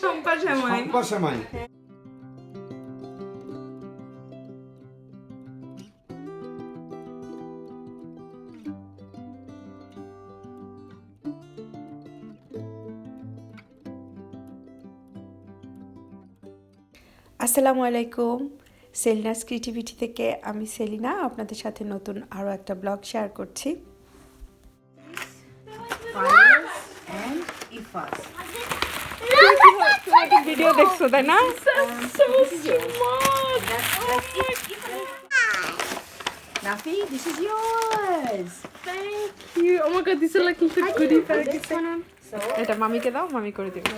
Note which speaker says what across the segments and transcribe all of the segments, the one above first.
Speaker 1: শম্পা শ্যামাই।
Speaker 2: শম্পা সেমাই
Speaker 3: আসসালামু আলাইকুম। সেলিনাস ক্রিয়েটিভিটি থেকে আমি সেলিনা আপনাদের সাথে নতুন আরও একটা ব্লগ শেয়ার করছি।
Speaker 1: ভিডিও দেখছো তাই না
Speaker 4: Nafi, this is yours.
Speaker 1: You, oh my god, these are like cute goodie bags. এটা মামিকে দাও মামি করে দিবে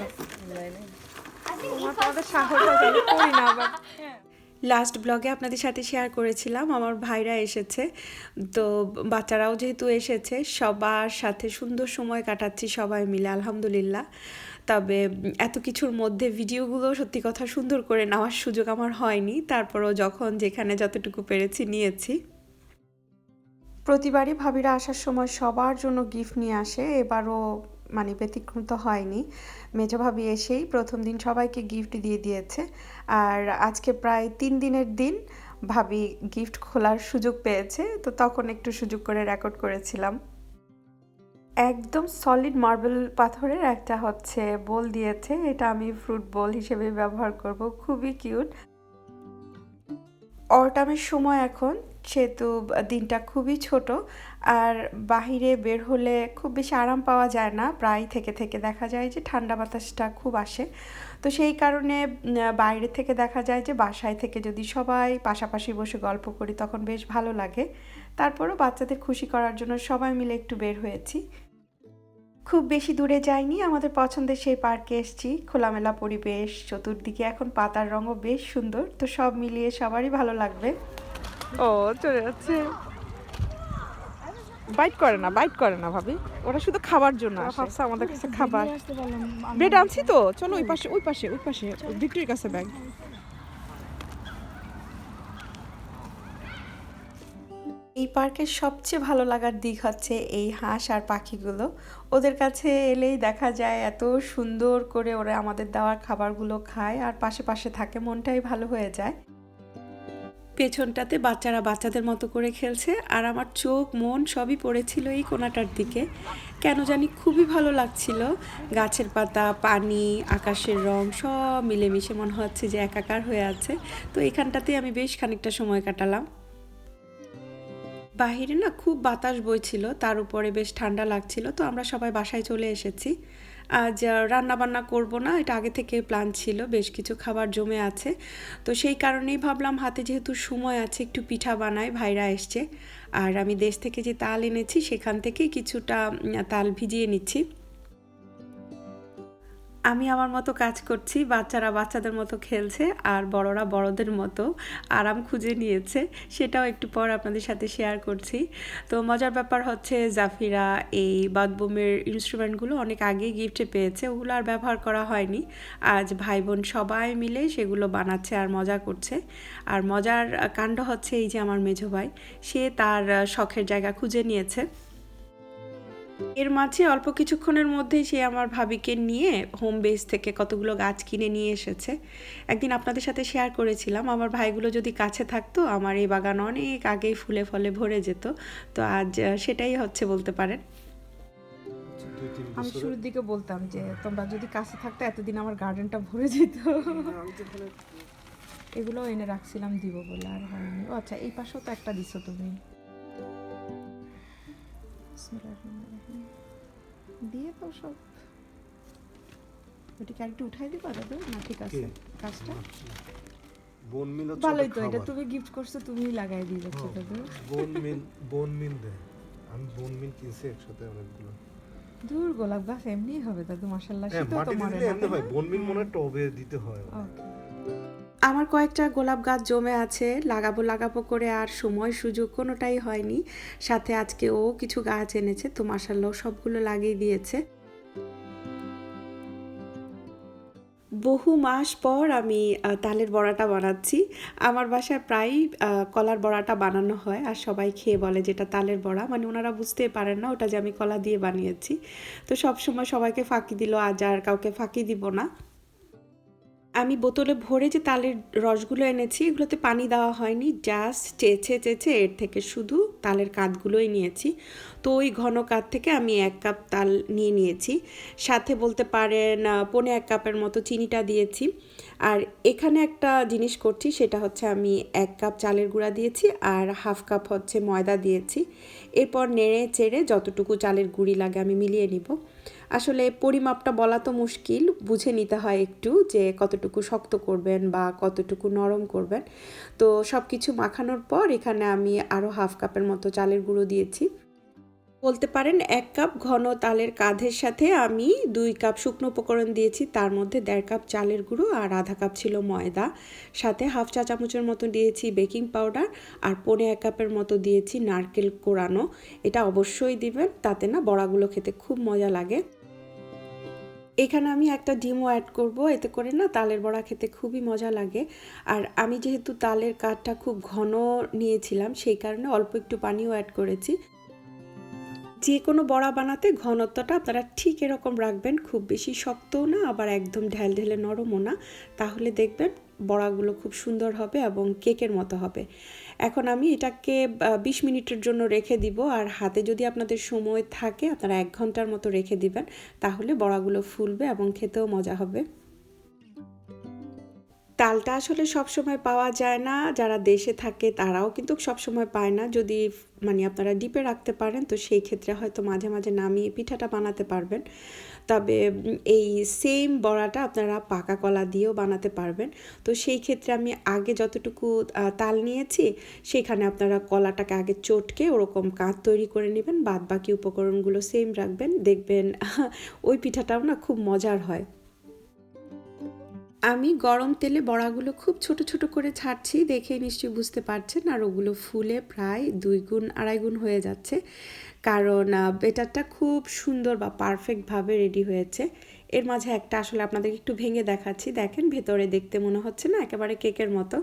Speaker 1: তোমাদের সাহস আছে আমি করি না আবার
Speaker 3: লাস্ট ব্লগে আপনাদের সাথে শেয়ার করেছিলাম, আমার ভাইরা এসেছে। তো বাচ্চারাও যেহেতু এসেছে, সবার সাথে সুন্দর সময় কাটাচ্ছি সবাই মিলে, আলহামদুলিল্লাহ। তবে এত কিছুর মধ্যে ভিডিওগুলো সত্যি কথা সুন্দর করে নেওয়ার সুযোগ আমার হয়নি। তারপরও যখন যেখানে যতটুকু পেরেছি নিয়েছি। প্রতিবারই ভাবিরা আসার সময় সবার জন্য গিফট নিয়ে আসে। এবারও মানে ব্যতিক্রম তো হয়নি। মেজো ভাবি এসেই প্রথম দিন সবাইকে গিফট দিয়ে দিয়েছে। আর আজকে প্রায় তিন দিনের দিন ভাবি গিফট খোলার সুযোগ পেয়েছে। তো তখন একটু সুযোগ করে রেকর্ড করেছিলাম। একদম সলিড মার্বেল পাথরের একটা হচ্ছে বোল দিয়েছে। এটা আমি ফ্রুট বোল হিসেবে ব্যবহার করব। খুবই কিউট অটামের সময় এখন সেহেতু দিনটা খুবই ছোট। আর বাহিরে বের হলে খুব বেশি আরাম পাওয়া যায় না। প্রায় থেকে থেকে দেখা যায় যে ঠান্ডা বাতাসটা খুব আসে। তো সেই কারণে বাইরে থেকে দেখা যায় যে বাসায় থেকে যদি সবাই পাশাপাশি বসে গল্প করি, তখন বেশ ভালো লাগে। তারপরও বাচ্চাদের খুশি করার জন্য সবাই মিলে একটু বের হয়েছি। খুব বেশি দূরে যাইনি। আমাদের পছন্দের সেই পার্কে এসেছি। খোলামেলা পরিবেশ, চতুর্দিকে এখন পাতার রঙও বেশ সুন্দর। তো সব মিলিয়ে সবারই ভালো লাগবে।
Speaker 1: ও চলে যাচ্ছে। বাইট করে না বাইট করে না ভাবি। ওরা শুধু খাবার জন্য আসে। আমাদের কাছে খাবার। ব্রেড আনছি তো চলো ওই পাশে ওই পাশে ওই পাশে ভিক্টরির কাছে ব্যাগ
Speaker 3: এই পার্কের সবচেয়ে ভালো লাগার দিক হচ্ছে এই হাঁস আর পাখিগুলো। ওদের কাছে এলেই দেখা যায় এত সুন্দর করে ওরা আমাদের দেওয়ার খাবারগুলো খায় আর পাশে পাশে থাকে মনটাই ভালো হয়ে যায়। পেছনটাতে বাচ্চারা বাচ্চাদের মতো করে খেলছে আর আমার চোখ, মন সবই পড়েছিল এই কোনাটার দিকে। কেন জানি খুবই ভালো লাগছিল। গাছের পাতা, পানি, আকাশের রং সব মিলেমিশে মনে হচ্ছে যে একাকার হয়ে আছে। তো এখানটাতে আমি বেশ খানিকটা সময় কাটালাম। বাহিরে না খুব বাতাস বইছিল, তার উপরে বেশ ঠান্ডা লাগছিল। তো আমরা সবাই বাসায় চলে এসেছি। আজ রান্না বান্না করব না, এটা আগে থেকে প্ল্যান ছিল, বেশ কিছু খাবার জমে আছে। তো সেই কারণেই ভাবলাম হাতে যেহেতু সময় আছে, একটু পিঠা বানায় ভাইরা এসছে। আর আমি দেশ থেকে যে তাল এনেছি, সেখান থেকেই কিছুটা তাল ভিজিয়ে নিচ্ছি। আমি আমার মতো কাজ করছি, বাচ্চারা বাচ্চাদের মতো খেলছে আর বড়রা বড়দের মতো আরাম খুঁজে নিয়েছে, সেটাও একটু পর আপনাদের সাথে শেয়ার করছি। তো মজার ব্যাপার হচ্ছে জাফিরা, এই বাদবুমের ইনস্ট্রুমেন্টগুলো অনেক আগেই গিফটে পেয়েছে, ওগুলো আর ব্যবহার করা হয়নি। আজ ভাই বোন সবাই মিলে সেগুলো বানাচ্ছে আর মজা করছে। আর মজার কাণ্ড হচ্ছে এই যে আমার মেঝো ভাই, সে তার শখের জায়গা খুঁজে নিয়েছে। এর মাঝে অল্প কিছুক্ষণের মধ্যেই সে আমার ভাবিকে নিয়ে হোম বেস থেকে কতগুলো গাছ কিনে নিয়ে এসেছে। একদিন আপনাদের সাথে শেয়ার করেছিলাম আমার ভাইগুলো যদি কাছে থাকতো আমার এই বাগান অনেক আগেই ফুলে ফলে ভরে যেত। তো আজ সেটাই হচ্ছে বলতে পারেন।
Speaker 1: আমি শুরুর দিকে বলতাম যে তোমরা যদি কাছে থাকতো এতদিন আমার গার্ডেনটা ভরে যেত। এগুলো এনে রাখছিলাম দিব বলে আর হয়নি। ও আচ্ছা এই পাশেও তো একটা দিছো তুমি। দিয়ে দাও সব ওটিকে আরেকটু উঠাই দিবা দাদু? না ঠিক আছে। কাজটা?
Speaker 2: বোন মিল হচ্ছে
Speaker 1: ভালোই তো এটা তুমি গিফট করছ তুমিই লাগাই দিয়ে যাচ্ছ দাদু
Speaker 2: বোন মিল বোন মিল দেয় আমি বোন মিল কিনছি একসাথে অনেকগুলো।
Speaker 1: দূর গোলাপ গাছ এমনি হবে দাদু মাসাল্লাহ
Speaker 2: হ্যাঁ
Speaker 1: শীতও তো না?
Speaker 2: বোন মিল মনে হয় টবে দিতে হয়।
Speaker 1: ওকে।
Speaker 3: আমার কয়েকটা গোলাপ গাছ জমে আছে, লাগাবো লাগাবো করে আর সময় সুযোগ কোনোটাই হয়নি। সাথে আজকে ও কিছু গাছ এনেছে, তো মাসাল্লাহ সবগুলো লাগিয়ে দিয়েছে। বহু মাস পর আমি তালের বড়াটা বানাচ্ছি। আমার বাসায় প্রায়ই কলার বড়াটা বানানো হয় আর সবাই খেয়ে বলে যেটা তালের বড়া। মানে ওনারা বুঝতে পারেন না ওটা যে আমি কলা দিয়ে বানিয়েছি। তো সব সময় সবাইকে ফাঁকি দিল, আজ আর কাউকে ফাঁকি দিব না। আমি বোতলে ভরে যে তালের রসগুলো এনেছি, এগুলোতে পানি দেওয়া হয়নি জাস্ট চেয়েছে চেয়েছে এর থেকে শুধু তালের কাঁধগুলোই নিয়েছি। তো ওই ঘন কাঁধ থেকে আমি এক কাপ তাল নিয়ে নিয়েছি। সাথে বলতে পারেন পৌনে এক কাপের মতো চিনিটা দিয়েছি। আর এখানে একটা জিনিস করছি, সেটা হচ্ছে আমি এক কাপ চালের গুঁড়া দিয়েছি আর হাফ কাপ হচ্ছে ময়দা দিয়েছি। এরপর নেড়ে চেড়ে যতটুকু চালের গুঁড়ি লাগে আমি মিলিয়ে নিব। আসলে পরিমাপটা বলা তো মুশকিল, বুঝে নিতে হয় একটু যে কতটুকু শক্ত করবেন বা কতটুকু নরম করবেন। তো সব কিছু মাখানোর পর এখানে আমি আরও হাফ কাপের মতো চালের গুঁড়ো দিয়েছি। বলতে পারেন এক কাপ ঘন তালের কাঁধের সাথে আমি দুই কাপ শুকনো উপকরণ দিয়েছি। তার মধ্যে দেড় কাপ চালের গুঁড়ো আর আধা কাপ ছিল ময়দা। সাথে হাফ চা চামচের মতো দিয়েছি বেকিং পাউডার আর পনে এক কাপের মতো দিয়েছি নারকেল কোরানো। এটা অবশ্যই দিবেন, তাতে না বড়াগুলো খেতে খুব মজা লাগে। এখানে আমি একটা ডিমও অ্যাড করব, এতে করে না তালের বড়া খেতে খুবই মজা লাগে। আর আমি যেহেতু তালের কাঠটা খুব ঘন নিয়েছিলাম, সেই কারণে অল্প একটু পানিও অ্যাড করেছি। যে কোনো বড়া বানাতে ঘনত্বটা আপনারা ঠিক এরকম রাখবেন, খুব বেশি শক্তও না, আবার একদম ঢেল ঢেলে নরমও না। তাহলে দেখবেন বড়াগুলো খুব সুন্দর হবে এবং কেকের মতো হবে। এখন আমি এটাকে বিশ মিনিটের জন্য রেখে দিব, আর হাতে যদি আপনাদের সময় থাকে, আপনারা এক ঘণ্টার মতো রেখে দিবেন, তাহলে বড়াগুলো ফুলবে এবং খেতেও মজা হবে। তালটা আসলে সব সময় পাওয়া যায় না। যারা দেশে থাকে তারাও কিন্তু সব সময় পায় না। যদি মানে আপনারা ডিপে রাখতে পারেন, তো সেই ক্ষেত্রে হয়তো মাঝে মাঝে নামিয়ে পিঠাটা বানাতে পারবেন। তবে এই সেম বড়াটা আপনারা পাকা কলা দিয়েও বানাতে পারবেন। তো সেই ক্ষেত্রে আমি আগে যতটুকু তাল নিয়েছি, সেখানে আপনারা কলাটাকে আগে চটকে ওরকম কাঁধ তৈরি করে নেবেন। বাদ বাকি উপকরণগুলো সেম রাখবেন। দেখবেন ওই পিঠাটাও না খুব মজার হয়। আমি গরম তেলে বড়াগুলো খুব ছোট ছোট করে ছাড়ছি দেখে নিশ্চয়ই বুঝতে পারছেন। আর ওগুলো ফুলে প্রায় দুই গুণ, আড়াই গুণ হয়ে যাচ্ছে। কারণ বেটারটা খুব সুন্দর বা পারফেক্টভাবে রেডি হয়েছে। এর মাঝে একটা আসলে আপনাদের একটু ভেঙে দেখাচ্ছি। দেখেন, ভেতরে দেখতে মনে হচ্ছে না, একেবারে কেকের মতো।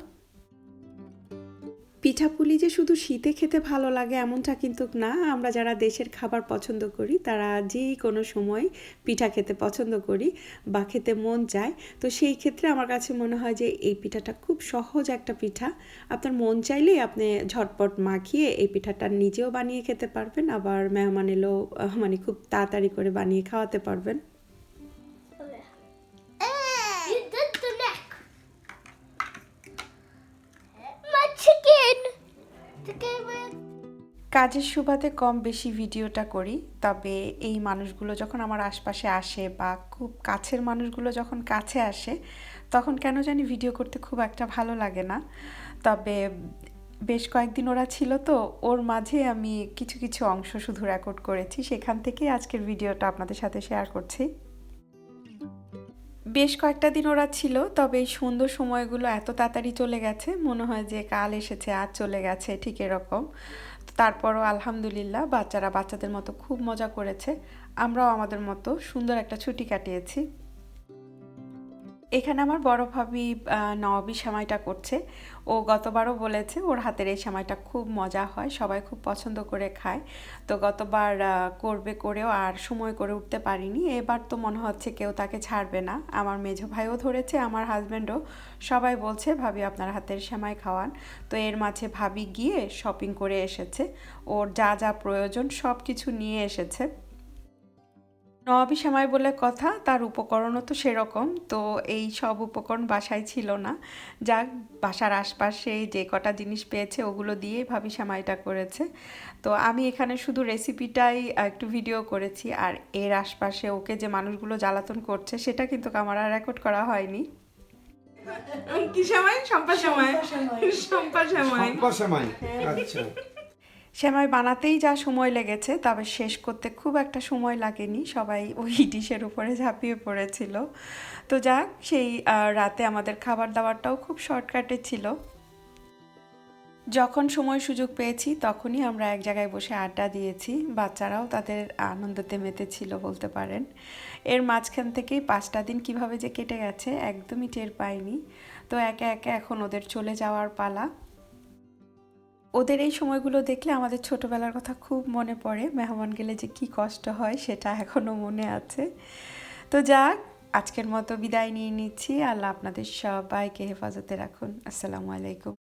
Speaker 3: পিঠাপুলি যে শুধু শীতে খেতে ভালো লাগে এমনটা কিন্তু না। আমরা যারা দেশের খাবার পছন্দ করি, তারা যে কোনো সময় পিঠা খেতে পছন্দ করি বা খেতে মন চায়। তো সেই ক্ষেত্রে আমার কাছে মনে হয় যে এই পিঠাটা খুব সহজ একটা পিঠা। আপনার মন চাইলেই আপনি ঝটপট মাখিয়ে এই পিঠাটা নিজেও বানিয়ে খেতে পারবেন, আবার মেহমান এলেও মানে খুব তাড়াতাড়ি করে বানিয়ে খাওয়াতে পারবেন। কাজের সুবাদে কম বেশি ভিডিওটা করি, তবে এই মানুষগুলো যখন আমার আশপাশে আসে বা খুব কাছের মানুষগুলো যখন কাছে আসে, তখন কেন জানি ভিডিও করতে খুব একটা ভালো লাগে না। তবে বেশ কয়েকদিন ওরা ছিল তো, ওর মাঝে আমি কিছু কিছু অংশ শুধু রেকর্ড করেছি। সেখান থেকেই আজকের ভিডিওটা আপনাদের সাথে শেয়ার করছি। বেশ কয়েকটা দিন ওরা ছিল, তবে এই সুন্দর সময়গুলো এত তাড়াতাড়ি চলে গেছে, মনে হয় যে কাল এসেছে, আজ চলে গেছে, ঠিক এরকম। তারপরও আলহামদুলিল্লাহ বাচ্চারা বাচ্চাদের মতো খুব মজা করেছে। আমরাও আমাদের মতো সুন্দর একটা ছুটি কাটিয়েছি। এখানে আমার বড় ভাবি নবাবী সেমাইটা করছে। ও গতবারও বলেছে ওর হাতের এই সেমাইটা খুব মজা হয়, সবাই খুব পছন্দ করে খায়। তো গতবার করবে করেও আর সময় করে উঠতে পারিনি। এবার তো মনে হচ্ছে কেউ তাকে ছাড়বে না। আমার মেঝো ভাইও ধরেছে, আমার হাজব্যান্ডও সবাই বলছে, ভাবি, আপনার হাতের সেমাই খাওয়ান। তো এর মাঝে ভাবি গিয়ে শপিং করে এসেছে। ওর যা যা প্রয়োজন সব কিছু নিয়ে এসেছে। নবাবী সেমাই বলে কথা তার উপকরণও তো সেরকম। তো এই সব উপকরণ বাসায় ছিল না। যাক বাসার আশপাশে যে কটা জিনিস পেয়েছে ওগুলো দিয়েই ভাবি সেমাইটা করেছে। তো আমি এখানে শুধু রেসিপিটাই একটু ভিডিও করেছি। আর এর আশপাশে ওকে যে মানুষগুলো জ্বালাতন করছে সেটা কিন্তু আমার আর রেকর্ড করা হয়নি।
Speaker 1: কি সময় সম্পা সময় সম্পা সময়
Speaker 2: সম্পা সেমাই। আচ্ছা।
Speaker 3: সেমাই বানাতেই যা সময় লেগেছে, তবে শেষ করতে খুব একটা সময় লাগেনি। সবাই ওই ডিশের উপরে ঝাঁপিয়ে পড়েছিল। তো যাক, সেই রাতে আমাদের খাবার দাবারটাও খুব শর্টকাটে ছিল। যখন সময় সুযোগ পেয়েছি, তখনই আমরা এক জায়গায় বসে আড্ডা দিয়েছি। বাচ্চারাও তাদের আনন্দতে মেতেছিল বলতে পারেন। এর মাঝখান থেকেই পাঁচটা দিন কীভাবে যে কেটে গেছে, একদমই টের পাইনি। তো একে একে এখন ওদের চলে যাওয়ার পালা। ওদের এই সময়গুলো দেখলে আমাদের ছোটবেলার কথা খুব মনে পড়ে। মেহমান গেলে যে কি কষ্ট হয় সেটা এখনও মনে আছে। তো যাক, আজকের মতো বিদায় নিয়ে নিচ্ছি। আল্লাহ আপনাদের সবাইকে হেফাজতে রাখুন। আসসালামু আলাইকুম।